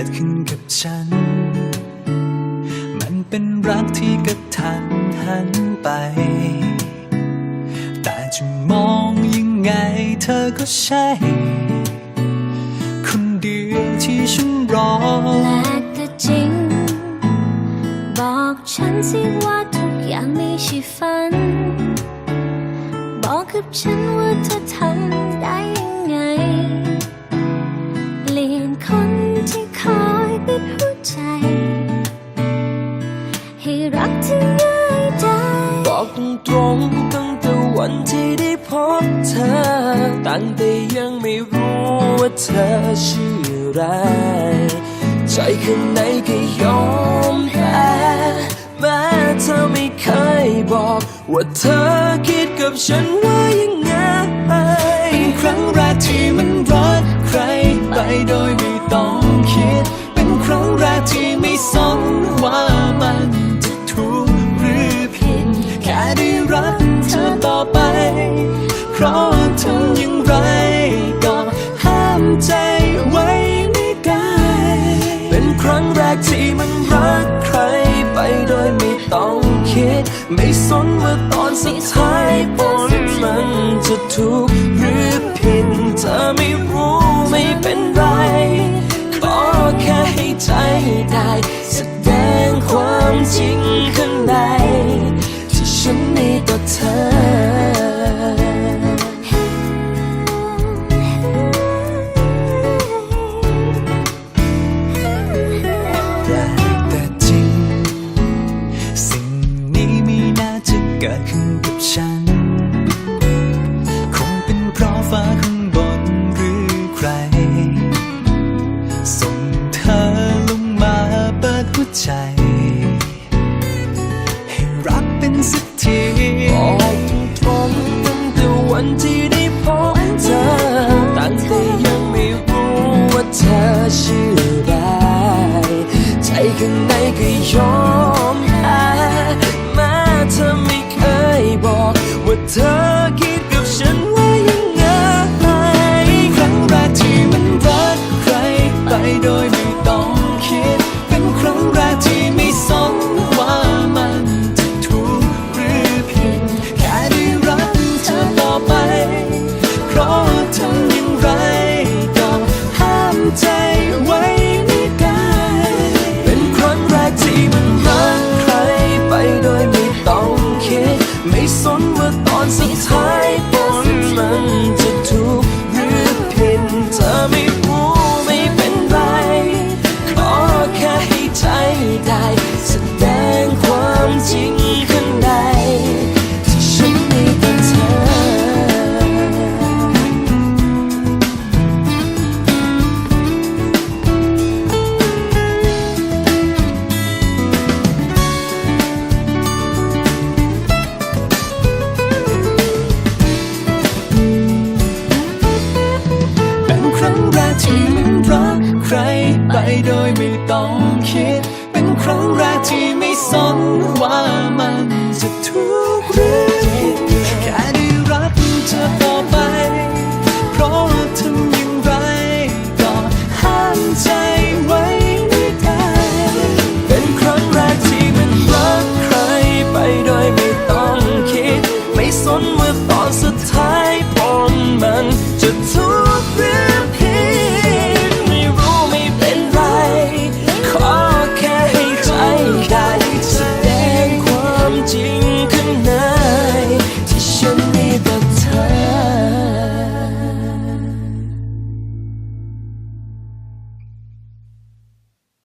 ิดขึ้นกับฉัน มันเป็นรักที่กระทันหันไป แต่จะมองยังไงเธอก็ใช่ คนเดียวที่ฉันรอแปลกแต่จริง บอกฉันสิว่าทุกอย่างไม่ใช่ฝัน บอกกับฉันว่าเธอทำได้ยังไง เปลี่ยนคน ที่คอยปิดหัวใจ ให้รักที่ง่ายได้บอกตรงๆตั้งแต่วันที่ได้พบเธอ ตั้งแต่ยังไม่รู้ว่าเธอชื่ออะไร ใจข้างในก็ยอมแพ้แม้เธอไม่เคยบอก ว่าเธอคิดกับฉันว่ายัง ไม่สนว่าตอนสุดท้ายผลมันจะถูกหรือผิดเธอไม่รู้ไม่เป็นไร ขอแค่ให้ใจได้สัก ใจ ให้รักเป็นสักทีบอกตรงๆตั้งแต่วันที่ได้พบเธอตั้งแต่ยังไม่รู้ว่าเธอชื่ออะไรใจข้างในก็ยอมแพ้แม้เธอไม่เคยบอกว่าเธอ